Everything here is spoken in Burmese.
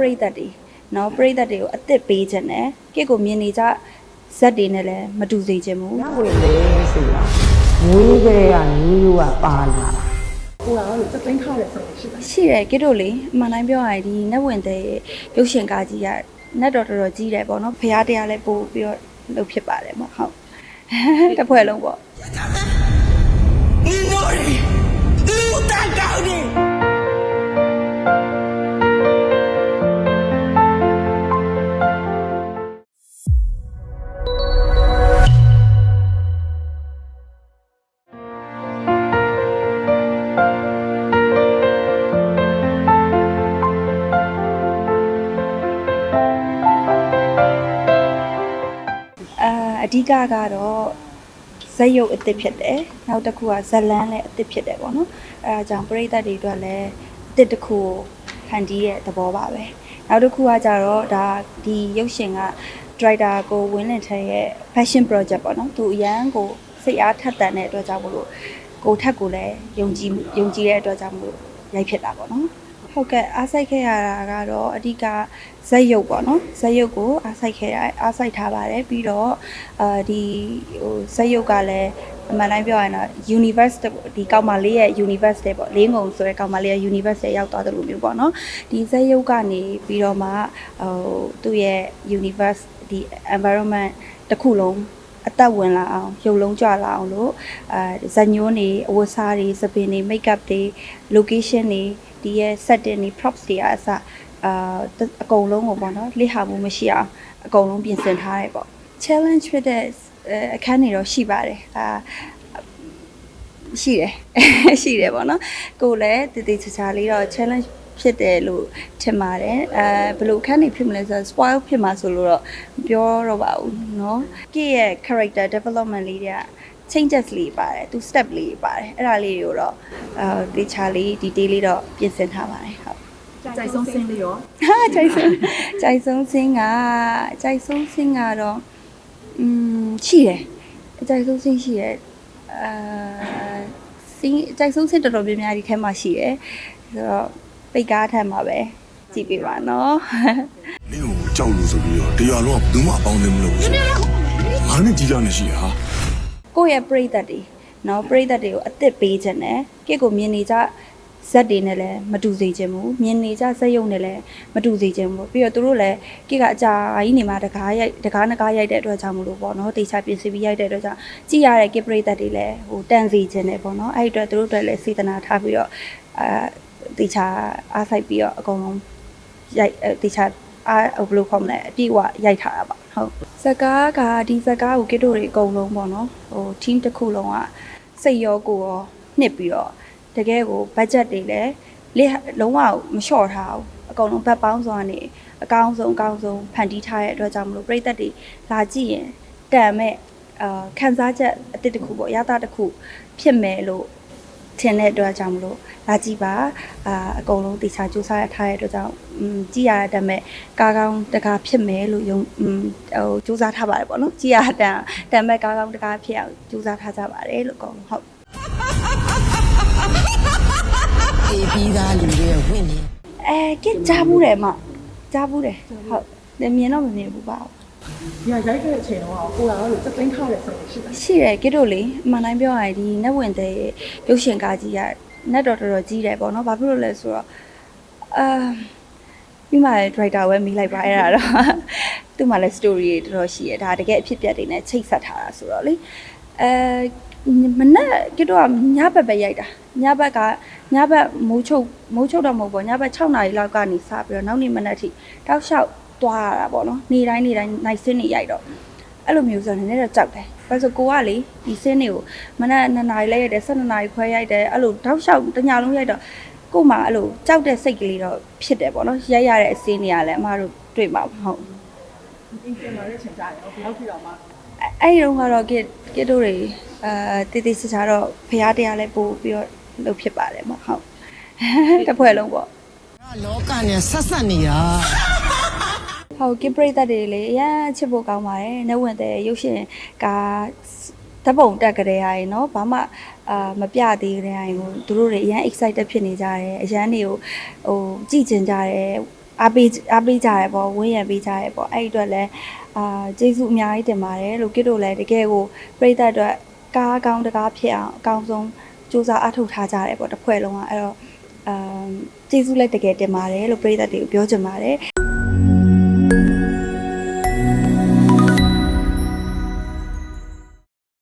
ပရိသတ်တွေနော်ပရိသတ်တွေကိုအစ်စ်ပေးခြင်းနဲ့ကိကိုမြင်နေကြဇက်တွေနဲ့လည်းမတူစေခြင်းဘူးညဝင်လေဆိုတာမွေးကလေးကမျိုးရိုးကပါလာကိုလာလို့စသိန်းထားတယ်ဆိုလို့ရှိတယ်ရှိတယ်ကိတို့လေအမှန်တိုင်းပြောရရင်ဒီနတ်ဝင်တဲ့ရုပ်ရှင်ကားကြီးကနတ်တော်တော်တော်ကြီးတယ်ပေါ့နော်ဖရားတရားလည်းပို့ပြီးတော့လုပ်ဖြစ်ပါတယ်ပေါ့ဟုတ် တစ်ဖွဲ့လုံးပေါ့ အာအဓိကကတော့ဇက်ရုပ်အစ်စ်ဖြစ်တယ်နောက်တစ်ခုကဇလန်းလည်းအစ်စ်ဖြစ်တယ်ပေါ့နော်အဲဒါကြောင့်ပရိသတ်တွေအတွက်လည်းအစ်စ်တစ်ခုကိုဖန်တီးရဲ့သဘောပါပဲနောက်တစ်ခုကကြတော့ဒါဒီရုပ်ရှင်က director ကိုဝင်းလင်ထက်ရဲ့ fashion project ပေါ့နော်သူအရန်ကိုစိတ်အားထက်သန်တဲ့အတွက်ကြောင့်မလို့ကိုထက်ကိုလည်းယုံကြည်ယုံကြည်တဲ့အတွက်ကြောင့်မလို့ရိုက်ဖြစ်တာပေါ့နော် ဟုတ်ကဲ့အားစိုက်ခဲ့ရတာကတော့အဓိကဇက်ရုပ်ပေါ့နော်ဇက်ရုပ်ကိုအားစိုက်ခဲ့ရအားစိုက်ထားပါတယ်ပြီးတော့အာဒီဟိုဇက်ရုပ်ကလည်းအမှန်တိုင်းပြောရရင်တော့ universe တဲ့ပေါ့ဒီကောင်မလေးရဲ့ universe တဲ့ပေါ့လေးငုံဆိုတဲ့ကောင်မလေးရဲ့ universe တဲ့ရောက်သွားတယ်လို့မျိုးပေါ့နော်ဒီဇက်ရုပ်ကနေပြီးတော့မှဟိုသူ့ရဲ့ universe ဒီ environment တစ်ခုလုံး အသက်ဝင်လာအောင်ရုပ်လုံးကြွလာအောင်လို့အာဇညိုးနေအဝတ်စားတွေစပင်တွေ make up တွေ location တွေဒီရဲ့ setting တွေ props တွေအစအာအကုန်လုံးကိုပေါ့နော်လိဟာမှုမရှိအောင်အကုန်လုံးပြင်ဆင်ထားတယ်ပေါ့ challenge ဖြစ်တဲ့အဲအခန်းတွေတော့ရှိပါတယ်အာရှိတယ်ရှိတယ်ပေါ့နော်ကိုလည်းတည်တည်ချာချာလေးတော့ challenge ဖြစ်တယ်လို့ထင်ပါတယ်အဲဘယ်လိုအခန်းတွေဖြစ်မလဲဆိုတော့ spoil ဖြစ်မှာဆိုလို့တော့မပြောတော့ပါဘူးเนาะကိရဲ့ character development လေးတွေက changes လေးပါတယ်သူ step လေးပါတယ်အဲ့ဒါလေးတွေကိုတော့အာတေချာလေး detail လေးတော့ပြင်ဆင်ထားပါတယ်ဟုတ် ကြိုက်ဆုံးစင်းလေးရော ဟာကြိုက်ဆုံးကြိုက်ဆုံးစင်းကကြိုက်ဆုံးစင်းကတော့อืมရှိတယ်ကြိုက်ဆုံးစင်းရှိတယ်အာစင်းကြိုက်ဆုံးစင်းတော်တော်များများဒီထဲမှာရှိတယ်ဆိုတော့ ပိတ်ကားထက်မှာပဲကြည့်ပေးပါနော်မင်းကိုကြောက်လို့ဆိုပြီးတော့တရားလုံးကဘယ်သူမှအပေါင်းအသင်းမလုပ်ဘူးဆိုတော့ငါနဲ့ကြီးကြနေရှိဟာကိုယ့်ရဲ့ပရိသတ်တွေနော်ပရိသတ်တွေကိုအစ်စ်ပေးခြင်းနဲ့ကိကိုမြင်နေကြဇက်တွေနဲ့လည်းမတူစေခြင်းဘူးမြင်နေကြဇက်ရုပ်နဲ့လည်းမတူစေခြင်းဘူးပြီးတော့သူတို့လည်းကိကအကြာကြီးနေမှာတကားရိုက်တကားနကားရိုက်တဲ့အတွက်ကြောင့်မလို့ပေါ့နော်တေချာပြင်ဆင်ပြီးရိုက်တဲ့အတွက်ကြောင့်ကြည့်ရတဲ့ကိပရိသတ်တွေလည်းဟိုတန်စီခြင်းနဲ့ပေါ့နော်အဲ့ဒီအတွက်သူတို့အတွက်လည်းစေတနာထားပြီးတော့အာ တေချာအားဆိုင်ပြီးတော့အကုန်လုံးရိုက်အဲတေချာအားဟိုဘယ်လိုခေါ်မလဲအပြည့်အဝရိုက်ထားတာပါဟုတ်ဇကားကဒီဇကားကိုကိတို့တွေအကုန်လုံးပေါ့နော်ဟို team တစ်ခုလုံးကစိတ်ရောကိုယ်ရောနှစ်ပြီးတော့တကယ်ကို budget တွေလည်းလက်လုံးဝမလျှော့ထားဘူးအကုန်လုံးဘတ်ပေါင်းစွာနေအကောင်းဆုံးအကောင်းဆုံးဖန်တီးထားတဲ့အတွက်ကြောင့်မလို့ပြည်သက်တွေလာကြည့်ရင်တန်မဲ့အာခန်းစားချက်အတစ်တစ်ခုပေါ့ရတာတစ်ခုဖြစ်မယ်လို့ ထင်တဲ့အတွက်ကြောင့်မလို့လာကြည့်ပါအာအကုန်လုံးတေချာစူးစမ်းရထားတဲ့အတွက်ကြောင့်ကြည့်ရတဲ့မဲ့ကားကောင်းတကားဖြစ်မယ်လို့ယုံဟိုစူးစမ်းထားပါတယ်ပေါ့နော်ကြည့်ရတဲ့တန်မဲ့ကားကောင်းတကားဖြစ်အောင်စူးစမ်းထားကြပါတယ်လို့အကုန်ဟုတ်အေးပြီးသားလူတွေဝင်နေအဲကစ်ကြားဘူးတယ်မကြားဘူးတယ်ဟုတ်မြင်တော့မမြင်ဘူးပါဘူး ညရိုက်တဲ့အချိန်တော့ကိုလာလို့စသိန်းထားတယ်ဆိုလို့ရှိတယ်ရှိတယ်ကစ်တို့လေအမှန်တိုင်းပြောရရင်ဒီနတ်ဝင်တဲ့ရုပ်ရှင်ကားကြီးကနတ်တော်တော်တော်ကြီးတယ်ပေါ့နော်ဘာဖြစ်လို့လဲဆိုတော့အာပြီးမှ director ဝဲမိလိုက်ပါအဲ့ဒါတော့သူ့မှာလည်း story တွေတော်တော်ရှိရဒါတကယ်အဖြစ်အပျက်တွေနဲ့ချိတ်ဆက်ထားတာဆိုတော့လေအဲမနေ့ကတော့ညဘက်ပဲရိုက်တာညဘက်ကညဘက်မိုးချုပ်မိုးချုပ်တော့မဟုတ်ပေါ့ညဘက်6နာရီလောက်ကနေစပြီးတော့နောက်နေ့မနေ့ထိတောက်လျှောက် သွားရတာပေါ့နော်နေတိုင်းနေတိုင်း night scene တွေရိုက်တော့အဲ့လိုမျိုးဆိုတော့နည်းနည်းတော့ကြောက်တယ်။ဘာလို့ဆိုကိုကလေဒီစင်းတွေကိုမနက်2နာရီလဲရိုက်တယ်7နာရီခွဲရိုက်တယ်အဲ့လိုတောက်လျှောက်တစ်ညလုံးရိုက်တော့ကို့မှာအဲ့လိုကြောက်တဲ့စိတ်ကလေးတော့ဖြစ်တယ်ပေါ့နော်။ရိုက်ရတဲ့အစင်းတွေကလည်းအမတို့တွေ့မှာမဟုတ်ဘူးအင်းပြန်လာတဲ့အချိန်ကြာတယ်ဘယ်လောက်ထိတော့မှ။အဲ့အဲ့ဒီတော့ကတော့ကစ်ကစ်တို့တွေအာတည်တည်ချာချာတော့ဖရားတရားလည်းပို့ပြီးတော့လုပ်ဖြစ်ပါတယ်မဟုတ်။တစ်ဖွဲ့လုံးပေါ့လောကနဲ့ဆက်ဆက်နေတာ ဟုတ်ကင်ပရိသတ်တွေလေအရန်ချစ်ဖို့ကောင်းပါတယ်။နှဝင်တဲ့ရုပ်ရှင်ကဓာတ်ပုံတက်ကြတဲ့ဟာရေနော်ဘာမှအာမပြသေးကြတဲ့ဟာရေကိုသူတို့တွေအရန် excited ဖြစ်နေကြတယ်အရန်တွေကိုဟိုကြည်ကျင်ကြတယ်အားပေးအားပေးကြရပေါ့ဝင်းရံပေးကြရပေါ့အဲ့ဒီအတွက်လည်းအာကျေးဇူးအများကြီးတင်ပါတယ်လို့ကိတို့လည်းတကယ်ကိုပြိတ္တအတွက်ကားကောင်းတကားဖြစ်အောင်အကောင်းဆုံးစူးစမ်းအထောက်ထားကြရတယ်ပေါ့တစ်ဖွဲ့လုံးကအဲ့တော့အာကျေးဇူးလည်းတကယ်တင်ပါတယ်လို့ပြိတ္တတွေကိုပြောချင်ပါတယ်